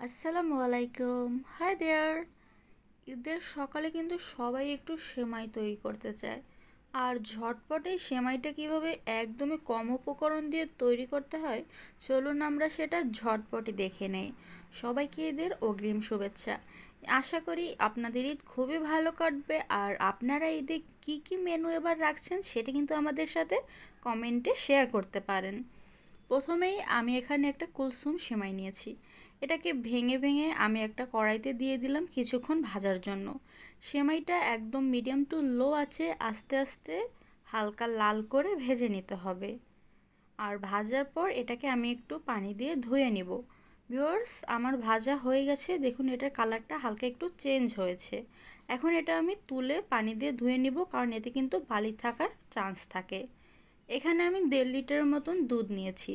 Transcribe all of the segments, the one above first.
আসসালামু আলাইকুম। Hi there ঈদের সকালে কিন্তু সবাই একটু সেমাই তৈরি করতে চায়। আর ঝটপট সেমাইটা কীভাবে একদমই কম উপকরণ দিয়ে তৈরি করতে হয়, চলুন আমরা সেটা ঝটপটে দেখে নেই। সবাইকে ঈদের অগ্রিম শুভেচ্ছা। আশা করি আপনাদের ঈদ খুবই ভালো কাটবে। আর আপনারা ঈদে কী কী মেনু এবার রাখছেন সেটা কিন্তু আমাদের সাথে কমেন্টে শেয়ার করতে পারেন। প্রথমেই আমি এখানে একটা কুলসুম সেমাই নিয়েছি। এটাকে ভেঙে ভেঙে আমি একটা কড়াইতে দিয়ে দিলাম কিছুক্ষণ ভাজার জন্য। সেমাইটা একদম মিডিয়াম টু লো আছে, আস্তে আস্তে হালকা লাল করে ভেজে নিতে হবে। আর ভাজার পর এটাকে আমি একটু পানি দিয়ে ধুয়ে নিব। ভিউয়ার্স, আমার ভাজা হয়ে গেছে। দেখুন, এটার কালারটা হালকা একটু চেঞ্জ হয়েছে। এখন এটা আমি তুলে পানি দিয়ে ধুয়ে নিব, কারণ এতে কিন্তু বালি থাকার চান্স থাকে। এখানে আমি দেড় লিটারের মতন দুধ নিয়েছি।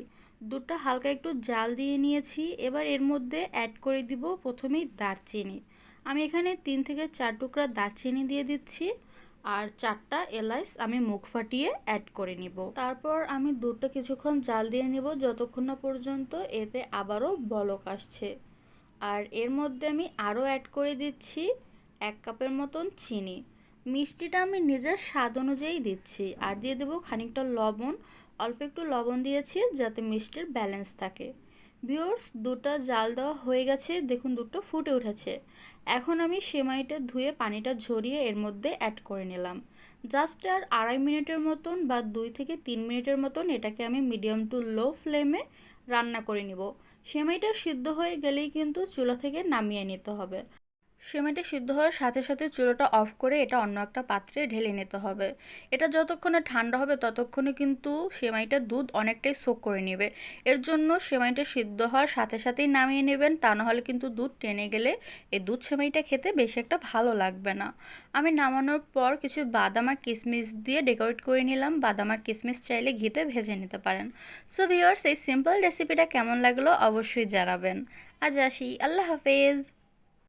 দুধটা হালকা একটু জাল দিয়ে নিয়েছি। এবার এর মধ্যে অ্যাড করে দিব প্রথমেই দারচিনি। আমি এখানে তিন থেকে চার টুকরা দারচিনি দিয়ে দিচ্ছি আর চারটা এলাইচ আমি মুখ ফাটিয়ে অ্যাড করে নিব। তারপর আমি দুধটা কিছুক্ষণ জাল দিয়ে নিব যতক্ষণ না পর্যন্ত এতে আবারও বলক আসছে। আর এর মধ্যে আমি আরও অ্যাড করে দিচ্ছি এক কাপের মতন চিনি। মিষ্টিটা আমি নিজের স্বাদ অনুযায়ী দিচ্ছি। আর দিয়ে দেবো খানিকটা লবণ অল্প একটু লবণ দিয়েছি যাতে মিষ্টির ব্যালেন্স থাকে। ভিওর্স দুধটা জাল দেওয়া হয়ে গেছে, দেখুন দুধটা ফুটে উঠেছে। এখন আমি সেমাইটা ধুয়ে পানিটা ঝরিয়ে এর মধ্যে অ্যাড করে নিলাম। জাস্ট আর আড়াই মিনিটের মতন বা দুই থেকে তিন মিনিটের মতন এটাকে আমি মিডিয়াম টু লো ফ্লেমে রান্না করে নিব। সেমাইটা সিদ্ধ হয়ে গেলেই কিন্তু চুলা থেকে নামিয়ে নিতে হবে। সেমাইটা সিদ্ধ হওয়ার সাথে সাথে চুলোটা অফ করে এটা অন্য একটা পাত্রে ঢেলে নিতে হবে। এটা যতক্ষণে ঠান্ডা হবে ততক্ষণে কিন্তু সেমাইটা দুধ অনেকটাই সোক করে নেবে। এর জন্য সেমাইটা সিদ্ধ হওয়ার সাথে সাথেই নামিয়ে নেবেন, তা নাহলে কিন্তু দুধ টেনে গেলে এই দুধ সেমাইটা খেতে বেশি একটা ভালো লাগবে না। আমি নামানোর পর কিছু বাদাম আর কিশমিশ দিয়ে ডেকোরেট করে নিলাম। বাদাম আর কিশমিশ চাইলে ঘিতে ভেজে নিতে পারেন। সো ভিওয়ার্স এই সিম্পল রেসিপিটা কেমন লাগল অবশ্যই জানাবেন। আজ আসি। আল্লাহ হাফেজ।